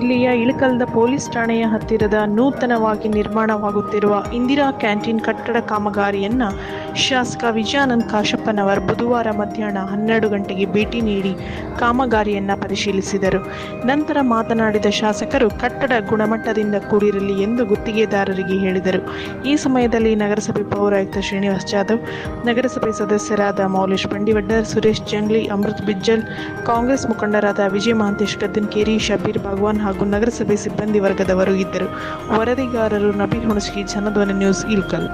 ಕೊಳ್ಳೇಗಾಲದ police ಠಾಣೆಯ ಹತ್ತಿರದ ನೂತನವಾಗಿ ನಿರ್ಮಾಣವಾಗುತ್ತಿರುವ ಇಂದಿರಾ ಕ್ಯಾಂಟೀನ್ ಕಟ್ಟಡ ಕಾಮಗಾರಿಯನ್ನ ಶಾಸಕ ವಿಜಯಾನಂದ್ ಕಾಶಪ್ಪನವರ್ ಬುಧವಾರ ಮಧ್ಯಾಹ್ನ ಹನ್ನೆರಡು ಗಂಟೆಗೆ ಭೇಟಿ ನೀಡಿ ಕಾಮಗಾರಿಯನ್ನು ಪರಿಶೀಲಿಸಿದರು. ನಂತರ ಮಾತನಾಡಿದ ಶಾಸಕರು, ಕಟ್ಟಡ ಗುಣಮಟ್ಟದಿಂದ ಕೂಡಿರಲಿ ಎಂದು ಗುತ್ತಿಗೆದಾರರಿಗೆ ಹೇಳಿದರು. ಈ ಸಮಯದಲ್ಲಿ ನಗರಸಭೆ ಪೌರಾಯುಕ್ತ ಶ್ರೀನಿವಾಸ್ ಜಾಧವ್, ನಗರಸಭೆ ಸದಸ್ಯರಾದ ಮೌಲೇಶ್ ಬಂಡಿವಡ್ಡರ್, ಸುರೇಶ್ ಜಂಗ್ಲಿ, ಅಮೃತ್ ಬಿಜ್ಜಲ್, ಕಾಂಗ್ರೆಸ್ ಮುಖಂಡರಾದ ವಿಜಯ ಮಹಾಂತೇಶ್ ಗದ್ದನ್ಕೇರಿ, ಶಬೀರ್ ಭಗವಾನ್ ಹಾಗೂ ನಗರಸಭೆ ಸಿಬ್ಬಂದಿ ವರ್ಗದವರು ಇದ್ದರು. ವರದಿಗಾರರು ನಬಿ ಹುಣಸ್ಕಿ ಜನಧ್ವನಿ ನ್ಯೂಸ್ ಇಲ್ಕಲ್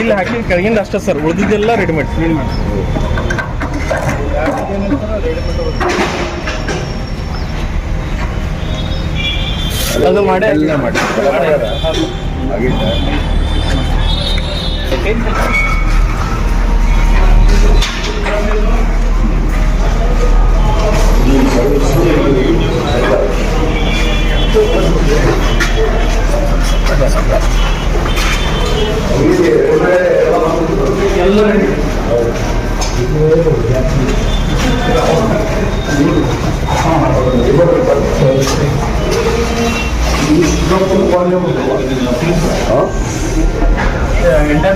ಇಲ್ಲಿ ಹಾಕಿ ಕೆಳಗಿಂದ ಅಷ್ಟೇ ಸರ್. ಉಳಿದಿದ್ದೆಲ್ಲ ರೆಡಿಮೇಡ್ ಅದು ಮಾಡಿ. ಎಲ್ಲ ಮಾಡಿ. ಆಗಿದ್ದ ಅಷ್ಟು ಮನೆ ಕೊಟ್ಟಿದ್ದೀವಿ ಎಲ್ಲ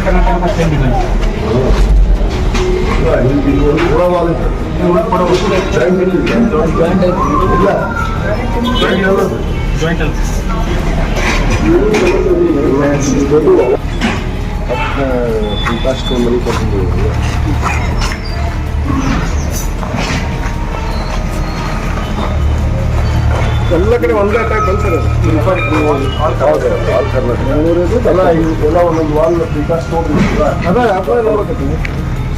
ಕಡೆ ಒಂದೇ ಟೈಪ್ ಬಂದ್ ಸರ್ ಹೌದು ಆಲ್ ಕರ್ನಾಟಕ ಅಲ್ಲ ಎಲ್ಲ ಒಂದೊಂದು ವಾಲ್ ವಿಕಾಸ್ ಅದ ಅದ ನೋಡಕತ್ತೀನಿ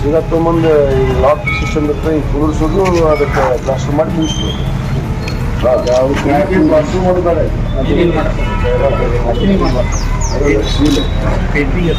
ಈಗ ತೊಗೊಂಬಂದು ಈ ಲಾಕ್ ಸಿಸ್ಟಮ್ ಇರ್ತದೆ ಈ ಕುದುರಿಸೋದು ಅದಕ್ಕೆ ಪ್ಲಾಸ್ಟರ್ ಮಾಡಿ ಪ್ಲಾಸ್ಟರ್ ಮಾಡೋದಾರೆ ಪೇಂಟಿಂಗ್